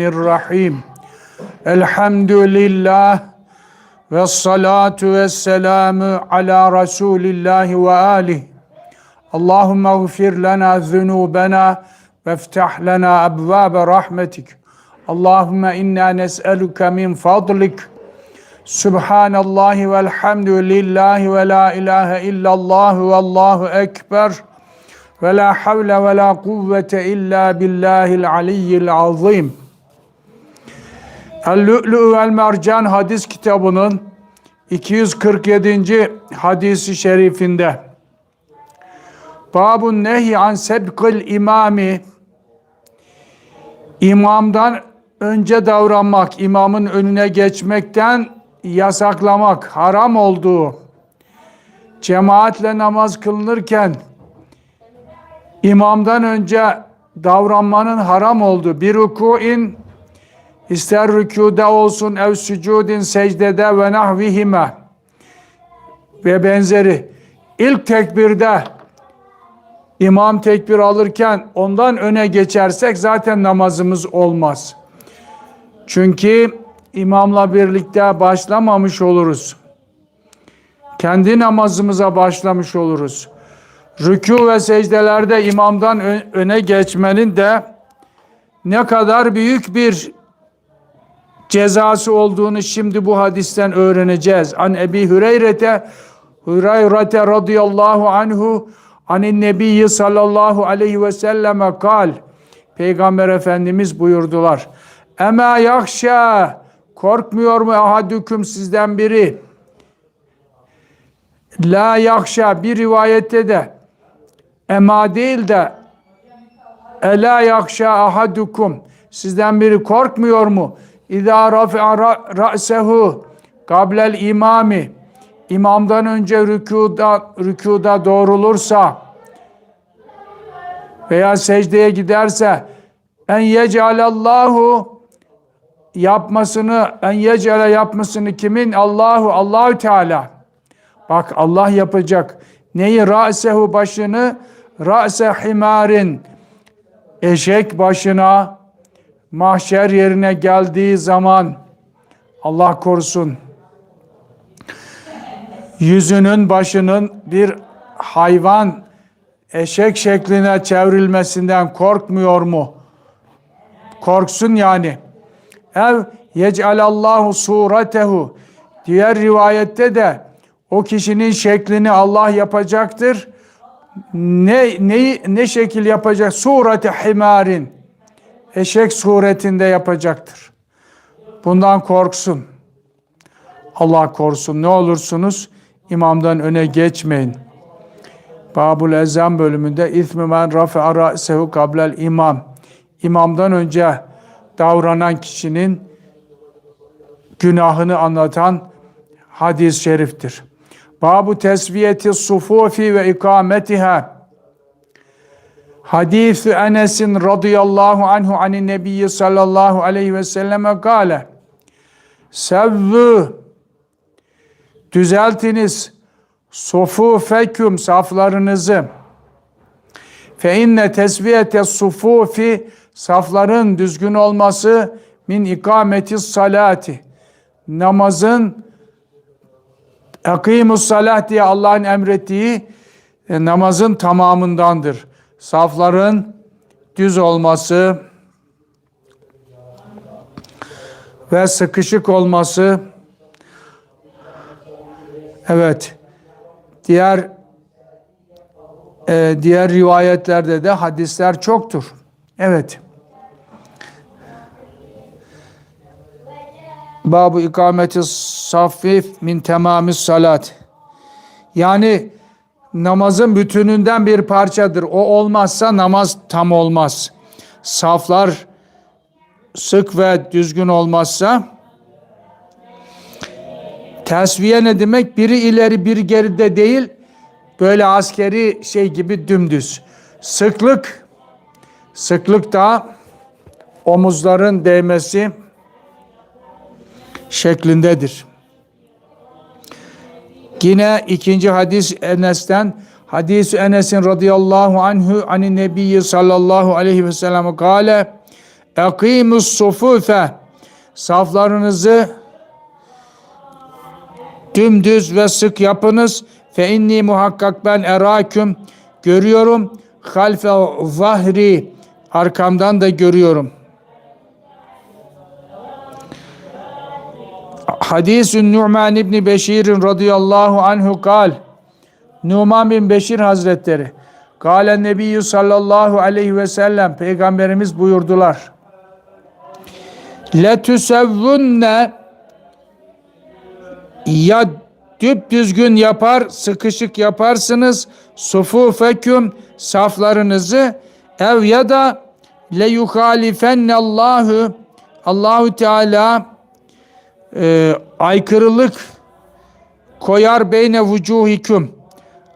الرحيم. الحمد لله والصلاة والسلام على رسول الله وآله. اللهم اغفر لنا ذنوبنا وافتح لنا أبواب رحمتك. اللهم إنا نسألك من فضلك. سبحان الله والحمد لله ولا إله إلا الله والله أكبر. ولا حول ولا قوة إلا بالله العلي العظيم. El-Lü'lü vel Mercan hadis kitabının 247. hadisi şerifinde Babun nehi an sebkil imami imamdan önce davranmak, imamın önüne geçmekten yasaklamak, haram olduğu cemaatle namaz kılınırken imamdan önce davranmanın haram olduğu bir rukuin İster rükuda olsun ev sücudin secdede ve nahvihime ve benzeri. İlk tekbirde imam tekbir alırken ondan öne geçersek zaten namazımız olmaz. Çünkü imamla birlikte başlamamış oluruz. Kendi namazımıza başlamış oluruz. Rükû ve secdelerde imamdan öne geçmenin de ne kadar büyük bir cezası olduğunu şimdi bu hadisten öğreneceğiz. An Ebi Hüreyre'te Hüreyre'te radıyallahu anhu anin nebiyyi sallallahu aleyhi ve selleme kal. Peygamber Efendimiz buyurdular. Ema yakşa korkmuyor mu ahadüküm sizden biri? La yakşa bir rivayette de ema değil de ela yakşa ahadukum sizden biri korkmuyor mu? İzâ rafi'a ra'sehu kablel imami imamdan önce rükuda, rükuda doğrulursa veya secdeye giderse en yecealallahu yapmasını en yecale yapmasını kimin? Allahu Allahü Teala. Bak Allah yapacak. Neyi? Ra'sehu başını ra'se himarin eşek başına mahşer yerine geldiği zaman Allah korusun yüzünün başının bir hayvan eşek şekline çevrilmesinden korkmuyor mu? Korksun yani. Ev yec'alallahu suretehu diğer rivayette de o kişinin şeklini Allah yapacaktır. Ne ne ne şekil yapacak? Surete himarin eşek suretinde yapacaktır. Bundan korksun. Allah korusun. Ne olursunuz imamdan öne geçmeyin. Babul Ezan bölümünde İthmi men rafi'a ra'sehu kablel imam. İmamdan önce davranan kişinin günahını anlatan hadis-i şeriftir. Babu tesviyeti sufufi ve ikametiha. Hadis-i Enes'in radıyallahu anhu anin nebiyyi sallallahu aleyhi ve selleme gale. Sevvü düzeltiniz sufufeküm saflarınızı. Fe inne tesviyete sufufi safların düzgün olması min ikameti salati. Namazın akimus salah diye Allah'ın emrettiği e, namazın tamamındandır safların düz olması ve sıkışık olması evet diğer e, diğer rivayetlerde de hadisler çoktur. Evet. Babu ikameti safif min temamis salat. Yani namazın bütününden bir parçadır. O olmazsa namaz tam olmaz. Saflar sık ve düzgün olmazsa tesviye ne demek? Biri ileri biri geride değil. Böyle askeri şey gibi dümdüz. Sıklık sıklık da omuzların değmesi şeklindedir. Yine ikinci hadis Enes'ten hadis Enes'in radıyallahu anhu ani nebiyyi sallallahu aleyhi ve sellem kâle Ekimus sufufe saflarınızı dümdüz ve sık yapınız. Fe inni muhakkak ben eraküm görüyorum. Halfe zahri arkamdan da görüyorum. Hadisün Nu'man İbni Beşir'in radıyallahu anhu kal. Numan bin Beşir Hazretleri. Kale Nebiyyü sallallahu aleyhi ve sellem. Peygamberimiz buyurdular. Letüsevvünne ya düzgün yapar, sıkışık yaparsınız sufufeküm saflarınızı ev ya da le yuhalifennallahu Allahu Teala e, aykırılık koyar beyne vucuhiküm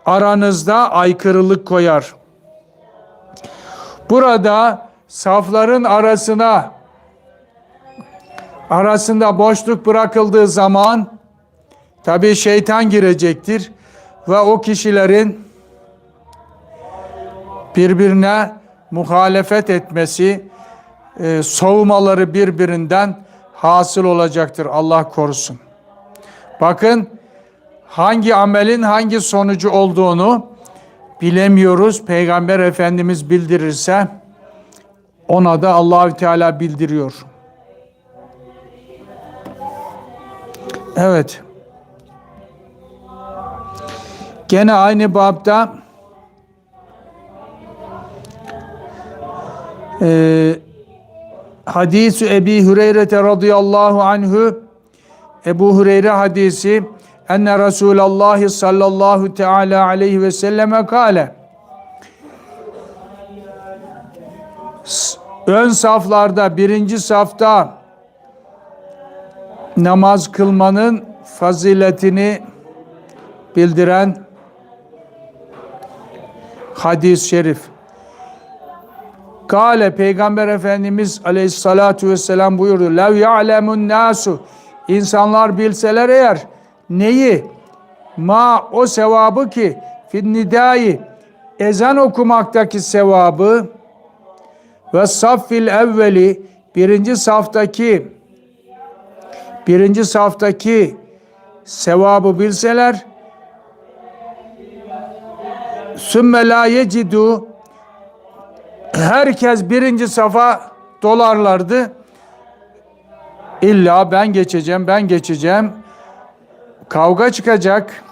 aranızda aykırılık koyar. Burada safların arasına arasında boşluk bırakıldığı zaman tabi şeytan girecektir ve o kişilerin birbirine muhalefet etmesi, e, soğumaları birbirinden hasıl olacaktır. Allah korusun. Bakın hangi amelin hangi sonucu olduğunu bilemiyoruz. Peygamber Efendimiz bildirirse ona da Allahü Teala bildiriyor. Evet. Gene aynı babda e, hadisi Ebi Hureyre radıyallahu anhu Ebu Hureyre hadisi enne Resulallah sallallahu teala aleyhi ve selleme kale ön saflarda birinci safta namaz kılmanın faziletini bildiren hadis-i şerif. Kale Peygamber Efendimiz aleyhissalatu vesselam buyurdu. Lev ya'lemun nasu İnsanlar bilseler eğer neyi? Ma o sevabı ki fin nidai ezan okumaktaki sevabı ve saffil evveli birinci saftaki birinci saftaki sevabı bilseler sümme la yecidu herkes birinci safa dolarlardı. İlla ben geçeceğim, ben geçeceğim. Kavga çıkacak.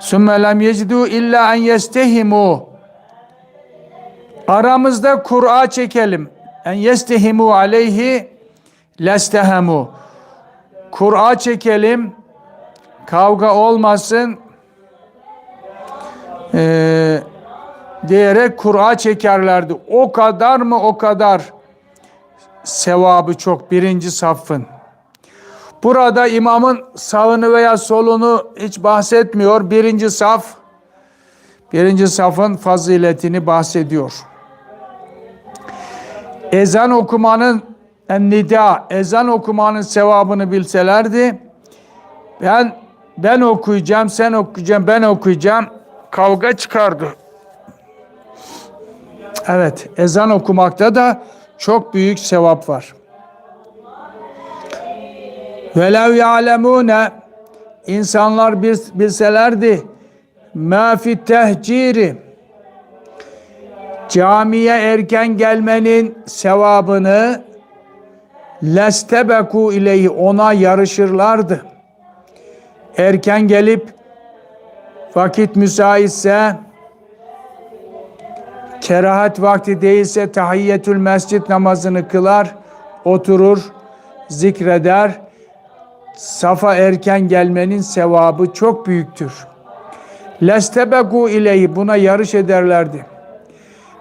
Sümme lem yecidu illa en yestehimu. Aramızda Kur'a çekelim. En yestehimu aleyhi lestehemu. Kur'a çekelim. Kavga olmasın. Ee, diyerek Kur'a çekerlerdi. O kadar mı o kadar sevabı çok birinci safın. Burada imamın sağını veya solunu hiç bahsetmiyor. Birinci saf, birinci safın faziletini bahsediyor. Ezan okumanın nida, ezan okumanın sevabını bilselerdi, ben ben okuyacağım, sen okuyacaksın, ben okuyacağım, kavga çıkardı. Evet, ezan okumakta da çok büyük sevap var. Velev ya'lemune insanlar bilselerdi ma fi tehciri camiye erken gelmenin sevabını lestebeku ileyhi ona yarışırlardı. Erken gelip vakit müsaitse kerahat vakti değilse tahiyyetül mescit namazını kılar, oturur, zikreder. Safa erken gelmenin sevabı çok büyüktür. Lestebeku ileyhi buna yarış ederlerdi.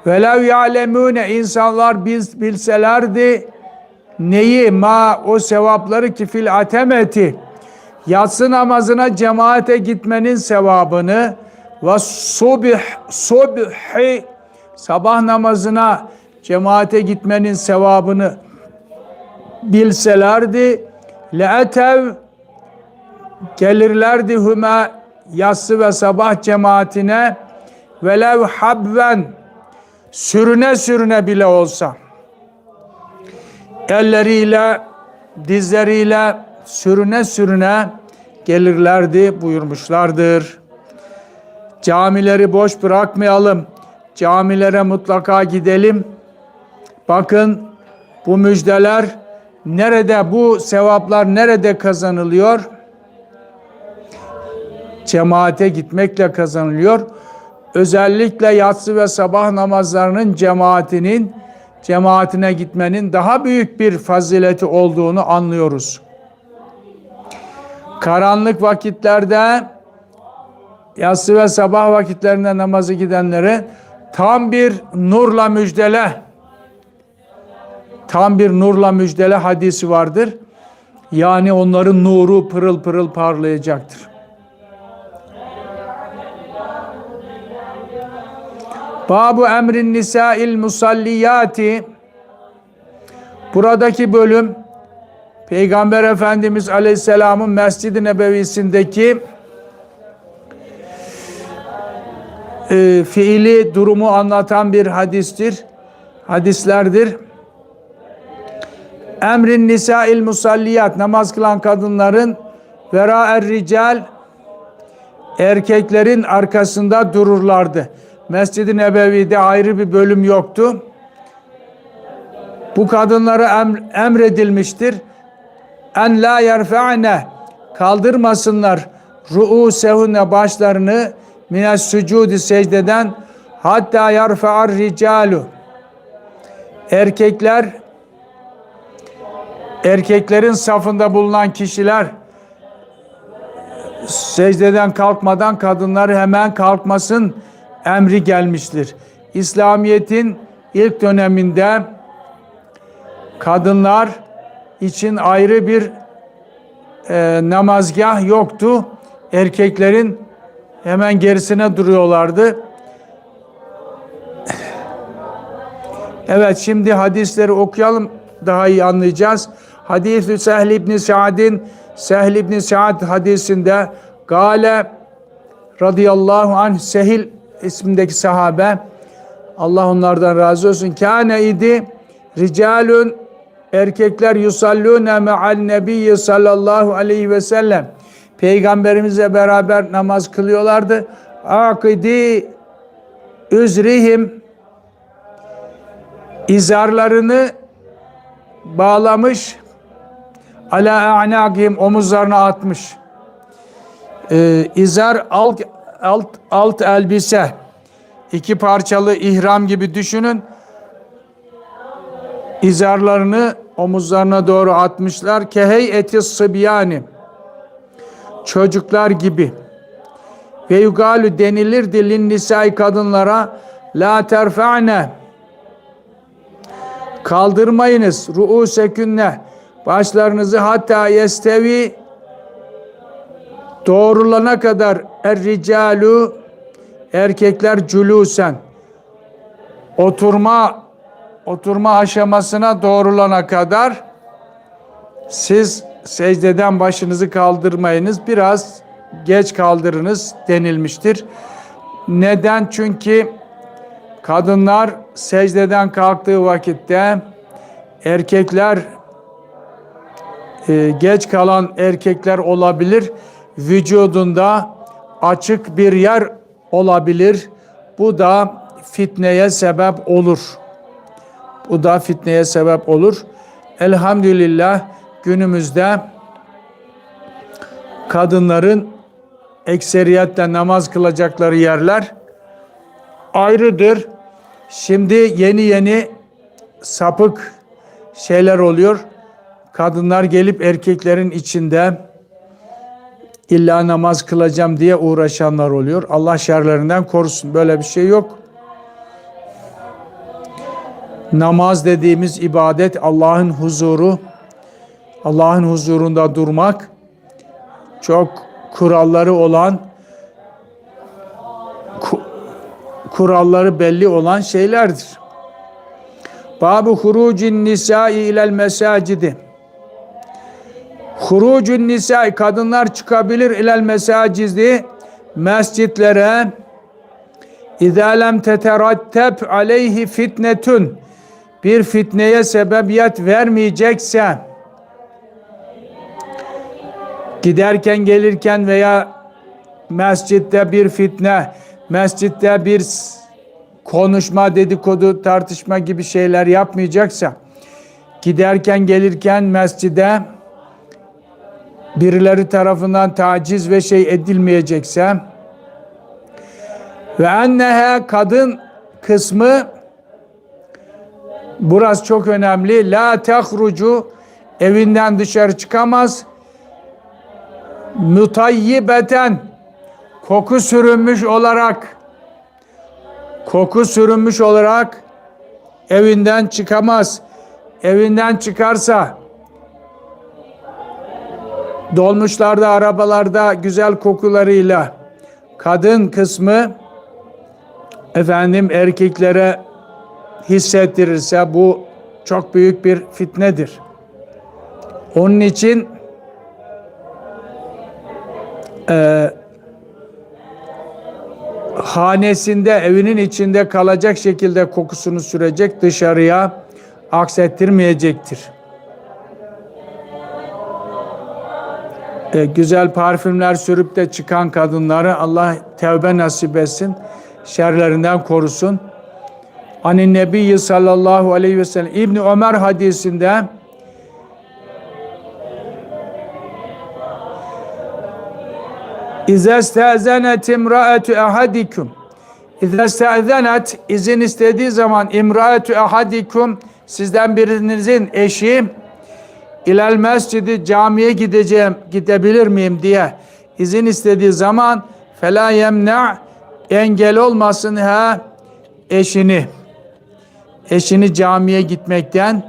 Velev ya'lemune insanlar biz bilselerdi neyi ma o sevapları ki fil atemeti yatsı namazına cemaate gitmenin sevabını ve subih subhi sabah namazına cemaate gitmenin sevabını bilselerdi le'etev gelirlerdi hüme yatsı ve sabah cemaatine velev habven sürüne sürüne bile olsa elleriyle dizleriyle sürüne sürüne gelirlerdi buyurmuşlardır. Camileri boş bırakmayalım. Camilere mutlaka gidelim. Bakın bu müjdeler nerede, bu sevaplar nerede kazanılıyor? Cemaate gitmekle kazanılıyor. Özellikle yatsı ve sabah namazlarının cemaatinin cemaatine gitmenin daha büyük bir fazileti olduğunu anlıyoruz. Karanlık vakitlerde yatsı ve sabah vakitlerinde namazı gidenlere tam bir nurla müjdele tam bir nurla müjdele hadisi vardır. Yani onların nuru pırıl pırıl parlayacaktır. Babu emrin nisa'il musalliyati Buradaki bölüm Peygamber Efendimiz Aleyhisselam'ın Mescid-i Nebevisindeki e, fiili durumu anlatan bir hadistir. Hadislerdir. Emrin nisa'il musalliyat namaz kılan kadınların vera er rical erkeklerin arkasında dururlardı. Mescid-i Nebevi'de ayrı bir bölüm yoktu. Bu kadınlara em, emredilmiştir. En la yerfa'ne kaldırmasınlar ru'usehunne başlarını mines sucudi secdeden hatta yerfa'ar ricalu erkekler erkeklerin safında bulunan kişiler secdeden kalkmadan kadınlar hemen kalkmasın emri gelmiştir. İslamiyet'in ilk döneminde kadınlar için ayrı bir e, namazgah yoktu. Erkeklerin hemen gerisine duruyorlardı. Evet şimdi hadisleri okuyalım daha iyi anlayacağız. Hadis-i Sehl ibn Sa'd'in Sehl ibn Sa'd hadisinde Gale radıyallahu anh Sehil ismindeki sahabe Allah onlardan razı olsun. Kâne idi ricalun erkekler yusallûne me'al nebiyyi sallallahu aleyhi ve sellem peygamberimizle beraber namaz kılıyorlardı. Akidi üzrihim izarlarını bağlamış ala a'nakihim omuzlarına atmış. Ee, izar alt, alt, alt elbise iki parçalı ihram gibi düşünün. İzarlarını omuzlarına doğru atmışlar. Kehey eti sıbyani çocuklar gibi. Ve yugalu denilir dilin nisai kadınlara la terfa'ne kaldırmayınız ru'usekünne başlarınızı hatta yestevi doğrulana kadar er ricalu erkekler culusen oturma oturma aşamasına doğrulana kadar siz secdeden başınızı kaldırmayınız biraz geç kaldırınız denilmiştir. Neden? Çünkü kadınlar secdeden kalktığı vakitte erkekler e, geç kalan erkekler olabilir. Vücudunda açık bir yer olabilir. Bu da fitneye sebep olur. Bu da fitneye sebep olur. Elhamdülillah günümüzde kadınların ekseriyetle namaz kılacakları yerler ayrıdır. Şimdi yeni yeni sapık şeyler oluyor. Kadınlar gelip erkeklerin içinde illa namaz kılacağım diye uğraşanlar oluyor. Allah şerlerinden korusun. Böyle bir şey yok. Namaz dediğimiz ibadet Allah'ın huzuru, Allah'ın huzurunda durmak çok kuralları olan kuralları belli olan şeylerdir. Babu hurucin nisai ilel mesacidi. Hurucun nisai kadınlar çıkabilir ilel mesacidi mescitlere İzâ lem teteratteb aleyhi fitnetun bir fitneye sebebiyet vermeyecekse giderken gelirken veya mescitte bir fitne, mescitte bir konuşma, dedikodu, tartışma gibi şeyler yapmayacaksa giderken gelirken mescide birileri tarafından taciz ve şey edilmeyecekse ve ennehe kadın kısmı burası çok önemli. La tehrucu evinden dışarı çıkamaz. Mutayyibeten koku sürünmüş olarak koku sürünmüş olarak evinden çıkamaz. Evinden çıkarsa dolmuşlarda, arabalarda güzel kokularıyla kadın kısmı efendim erkeklere hissettirirse bu çok büyük bir fitnedir. Onun için e, hanesinde, evinin içinde kalacak şekilde kokusunu sürecek, dışarıya aksettirmeyecektir. E, güzel parfümler sürüp de çıkan kadınları Allah tevbe nasip etsin, şerlerinden korusun. Hani Nebi sallallahu aleyhi ve sellem İbn Ömer hadisinde İza stezenet imraetu ahadikum İza stezenet izin istediği zaman imraetu ahadikum sizden birinizin eşi ilal mescidi camiye gideceğim gidebilir miyim diye izin istediği zaman fela yemna engel olmasın ha eşini eşini camiye gitmekten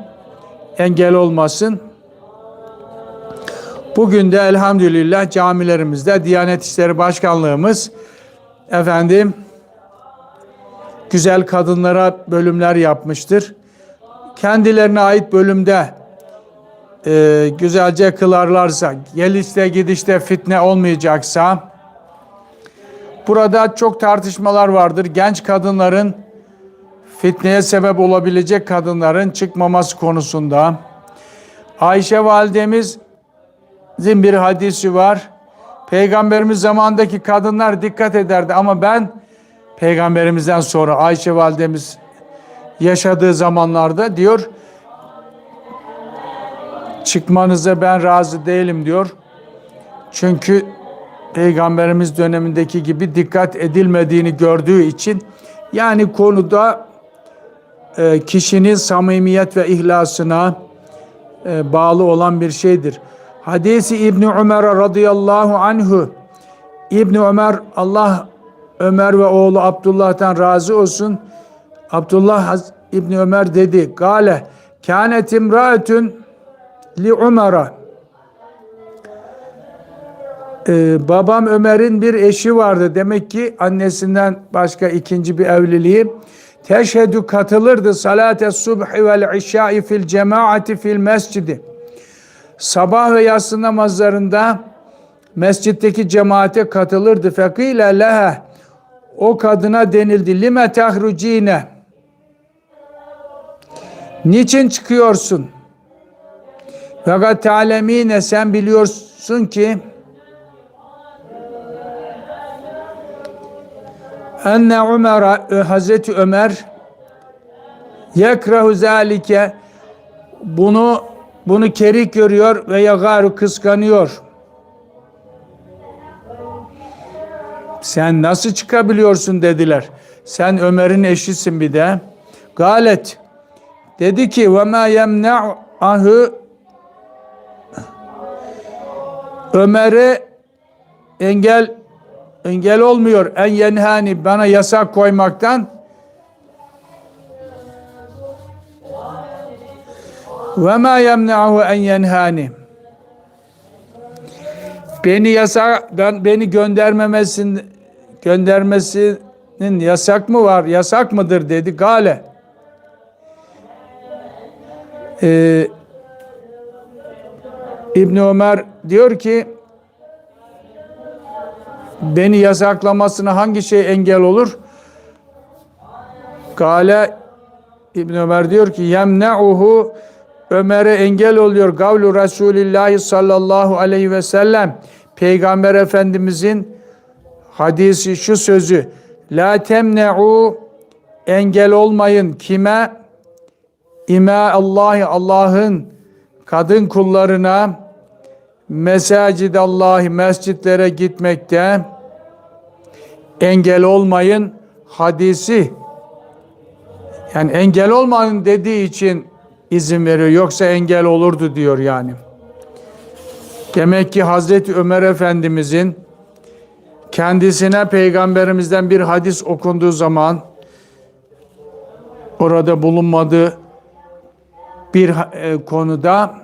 engel olmasın. Bugün de elhamdülillah camilerimizde Diyanet İşleri Başkanlığımız efendim güzel kadınlara bölümler yapmıştır. Kendilerine ait bölümde e, güzelce kılarlarsa, gelişte gidişte fitne olmayacaksa, burada çok tartışmalar vardır. Genç kadınların fitneye sebep olabilecek kadınların çıkmaması konusunda. Ayşe validemizin bir hadisi var. Peygamberimiz zamandaki kadınlar dikkat ederdi ama ben peygamberimizden sonra Ayşe validemiz yaşadığı zamanlarda diyor çıkmanıza ben razı değilim diyor. Çünkü peygamberimiz dönemindeki gibi dikkat edilmediğini gördüğü için yani konuda e, kişinin samimiyet ve ihlasına e, bağlı olan bir şeydir. Hadisi İbni Ömer radıyallahu anhu İbni Ömer Allah Ömer ve oğlu Abdullah'tan razı olsun. Abdullah İbni Ömer dedi. Gale kânet imraetun li Ömer'a Ee, babam Ömer'in bir eşi vardı. Demek ki annesinden başka ikinci bir evliliği. Teşhedü katılırdı salate subhi vel işai fil cemaati fil mescidi. Sabah ve yatsı namazlarında mescitteki cemaate katılırdı. Fekile leha o kadına denildi. Lime tahrucine Niçin çıkıyorsun? Fakat talemine sen biliyorsun ki enne Ömer Hazreti Ömer yekrahu zalike bunu bunu kerik görüyor ve yagaru kıskanıyor. Sen nasıl çıkabiliyorsun dediler. Sen Ömer'in eşisin bir de. Galet dedi ki ve ma yemna'hu Ömer'e engel engel olmuyor en yenhani bana yasak koymaktan ve ma yemna'hu en yenhani beni yasak ben beni göndermemesin göndermesinin yasak mı var yasak mıdır dedi gale ee, İbn Ömer diyor ki beni yasaklamasına hangi şey engel olur? Kale İbn Ömer diyor ki yemne'uhu Ömer'e engel oluyor. Gavlu Resulillahi sallallahu aleyhi ve sellem. Peygamber Efendimizin hadisi şu sözü La temne'u engel olmayın. Kime? İma Allahi Allah'ın kadın kullarına mesacidallahi mescitlere gitmekte engel olmayın hadisi. Yani engel olmayın dediği için izin veriyor. Yoksa engel olurdu diyor yani. Demek ki Hazreti Ömer Efendimizin kendisine peygamberimizden bir hadis okunduğu zaman orada bulunmadığı bir e, konuda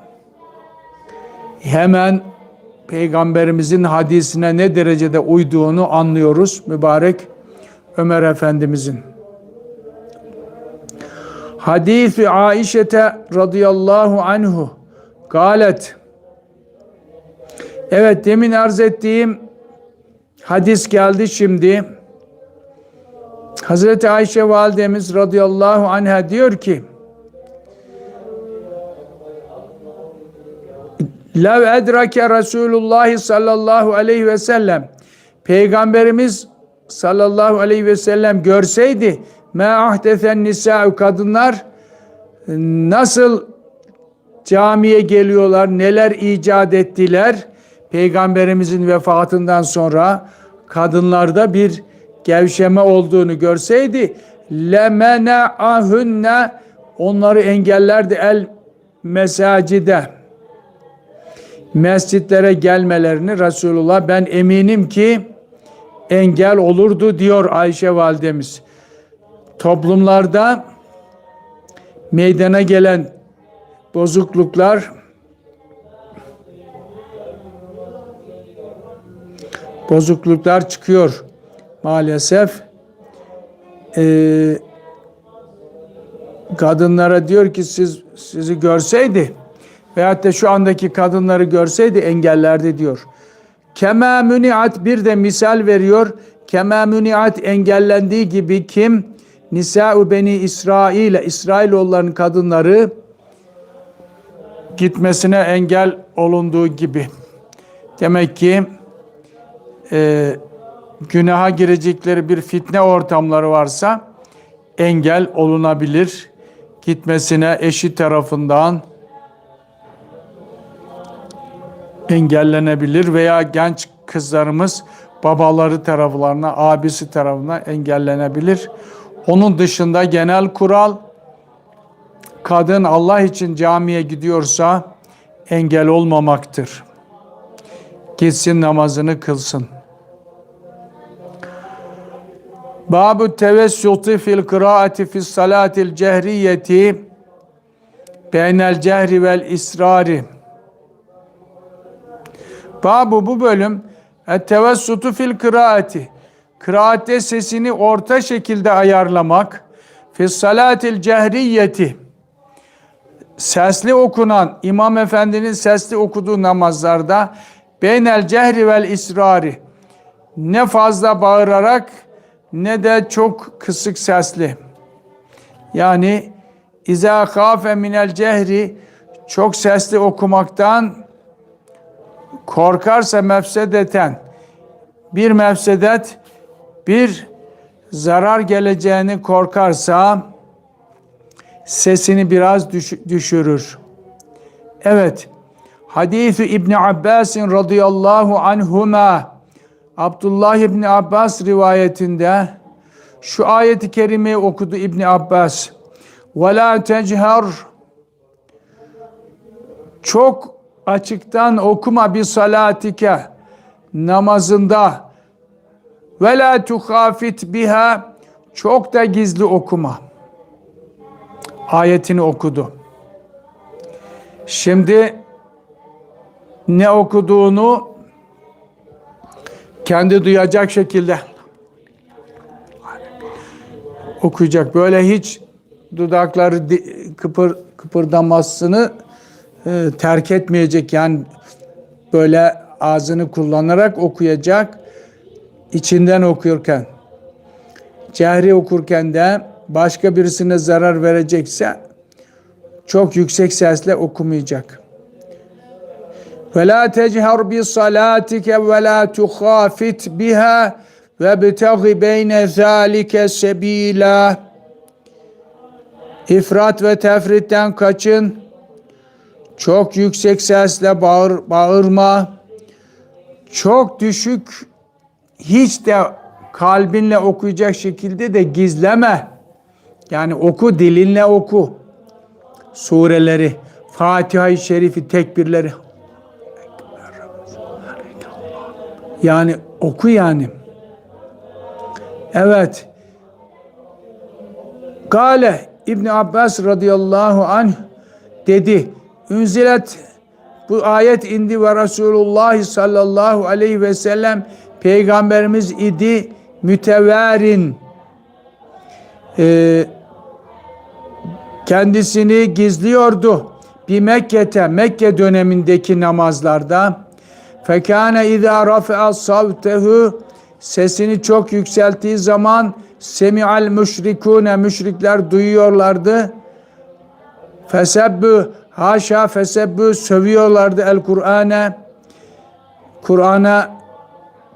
hemen peygamberimizin hadisine ne derecede uyduğunu anlıyoruz mübarek Ömer Efendimizin. Hadisi Aişete radıyallahu anhu galet Evet demin arz ettiğim hadis geldi şimdi. Hazreti Ayşe validemiz radıyallahu anha diyor ki Lev edrake Resulullah sallallahu aleyhi ve sellem Peygamberimiz sallallahu aleyhi ve sellem görseydi me ahdesen nisa'u kadınlar nasıl camiye geliyorlar, neler icat ettiler. Peygamberimizin vefatından sonra kadınlarda bir gevşeme olduğunu görseydi lemena'ahunne onları engellerdi el mesacide mescitlere gelmelerini Resulullah ben eminim ki engel olurdu diyor Ayşe validemiz. Toplumlarda meydana gelen bozukluklar bozukluklar çıkıyor maalesef. Ee, kadınlara diyor ki siz sizi görseydi veyahut da şu andaki kadınları görseydi engellerdi diyor. Kema müniat bir de misal veriyor. Kema müniat engellendiği gibi kim? Nisa'u beni İsrail'e, İsrailoğulların kadınları gitmesine engel olunduğu gibi. Demek ki e, günaha girecekleri bir fitne ortamları varsa engel olunabilir. Gitmesine eşi tarafından engellenebilir veya genç kızlarımız babaları taraflarına, abisi tarafından engellenebilir. Onun dışında genel kural kadın Allah için camiye gidiyorsa engel olmamaktır. Gitsin namazını kılsın. Babu tevessuti fil kıraati fis salatil cehriyeti beynel cehri vel israri. Babu bu bölüm tevessutu fil kıraati. Kıraatte sesini orta şekilde ayarlamak. Fis salatil cehriyeti. Sesli okunan İmam Efendi'nin sesli okuduğu namazlarda beynel cehri vel israri. Ne fazla bağırarak ne de çok kısık sesli. Yani İza khafe minel cehri çok sesli okumaktan korkarsa mefsedeten bir mefsedet bir zarar geleceğini korkarsa sesini biraz düş düşürür. Evet. Hadisi İbn Abbas radıyallahu anhuma Abdullah İbn Abbas rivayetinde şu ayeti kerimeyi okudu İbn Abbas. Ve la techar çok açıktan okuma bir salatike namazında ve la tuhafit biha çok da gizli okuma. Ayetini okudu. Şimdi ne okuduğunu kendi duyacak şekilde okuyacak. Böyle hiç dudakları kıpır kıpırdamasını e, terk etmeyecek. Yani böyle ağzını kullanarak okuyacak. İçinden okuyorken. Cehri okurken de başka birisine zarar verecekse çok yüksek sesle okumayacak. Ve la techer bi salatike ve la tuhafit biha ve betagi beyne zalike sebila. İfrat ve tefritten kaçın. Çok yüksek sesle bağır, bağırma. Çok düşük hiç de kalbinle okuyacak şekilde de gizleme. Yani oku dilinle oku. Sureleri, Fatiha-i Şerifi, tekbirleri. Yani oku yani. Evet. Gale İbn Abbas radıyallahu anh dedi. Ünzilet bu ayet indi ve Resulullah sallallahu aleyhi ve sellem peygamberimiz idi müteverin ee, kendisini gizliyordu. Bir Mekke'te Mekke dönemindeki namazlarda fekane izâ rafi'a savtehu sesini çok yükselttiği zaman semi'al müşrikûne müşrikler duyuyorlardı. Fesebbü haşa fesebbü sövüyorlardı el Kur'an'a. Kur'an'a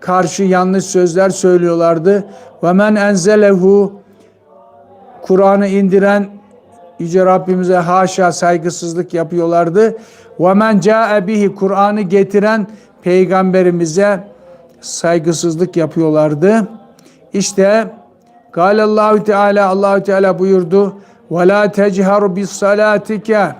karşı yanlış sözler söylüyorlardı. Ve men enzelehu Kur'an'ı indiren Yüce Rabbimize haşa saygısızlık yapıyorlardı. Ve men ca'e bihi Kur'an'ı getiren peygamberimize saygısızlık yapıyorlardı. İşte Allahu Teala Allahu Teala buyurdu. Ve la techar bis salatike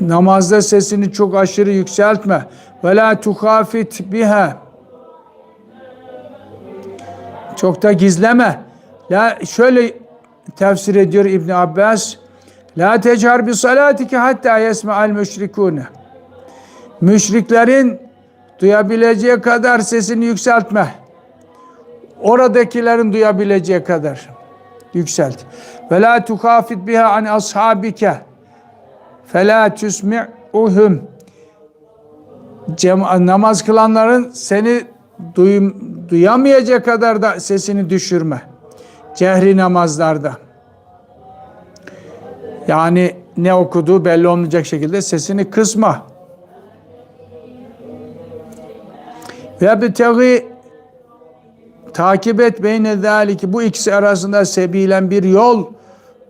Namazda sesini çok aşırı yükseltme. Ve la tuhafit biha Çok da gizleme. La şöyle tefsir ediyor İbn Abbas. La tecar bi salatike hatta yesma'al müşrikune. Müşriklerin duyabileceği kadar sesini yükseltme. Oradakilerin duyabileceği kadar yükselt. Ve la tukafit biha an ashabike. Fela tusmi'uhum. Namaz kılanların seni duy, duyamayacak kadar da sesini düşürme. Cehri namazlarda. Yani ne okuduğu belli olmayacak şekilde sesini kısma. Ve bitegi takip et beyne zaliki bu ikisi arasında sebilen bir yol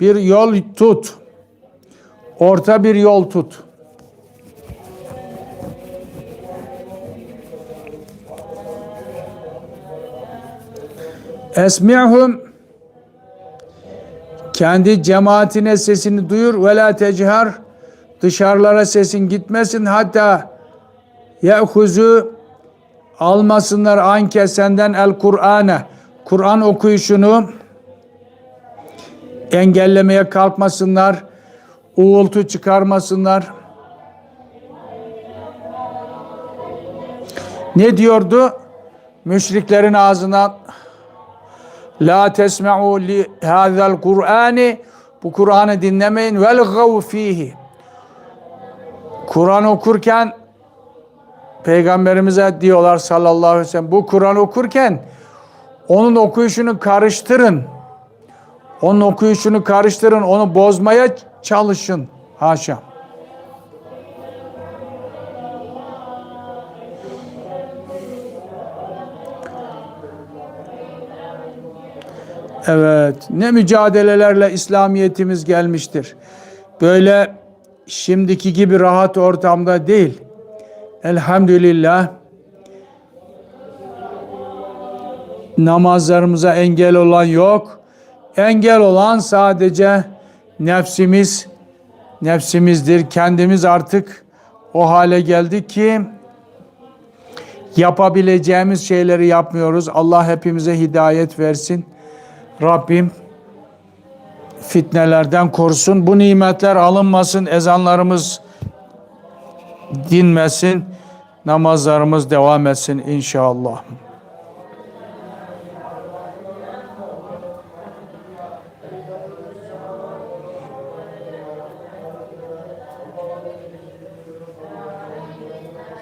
bir yol tut. Orta bir yol tut. Esmi'hum. Kendi cemaatine sesini duyur. Ve la techar dışarılara sesin gitmesin. Hatta ye'huzu. Almasınlar anke senden el Kur'an'a Kur'an okuyuşunu engellemeye kalkmasınlar. Uğultu çıkarmasınlar. Ne diyordu? Müşriklerin ağzından La tesma'u li hadal Kur'ani bu Kur'an'ı dinlemeyin velgav fihi. Kur'an okurken Peygamberimize diyorlar sallallahu aleyhi ve sellem bu Kur'an okurken onun okuyuşunu karıştırın. Onun okuyuşunu karıştırın, onu bozmaya çalışın. Haşa. Evet, ne mücadelelerle İslamiyetimiz gelmiştir. Böyle şimdiki gibi rahat ortamda değil. Elhamdülillah namazlarımıza engel olan yok. Engel olan sadece nefsimiz, nefsimizdir. Kendimiz artık o hale geldik ki yapabileceğimiz şeyleri yapmıyoruz. Allah hepimize hidayet versin. Rabbim fitnelerden korusun. Bu nimetler alınmasın. Ezanlarımız dinmesin. Namazlarımız devam etsin inşallah.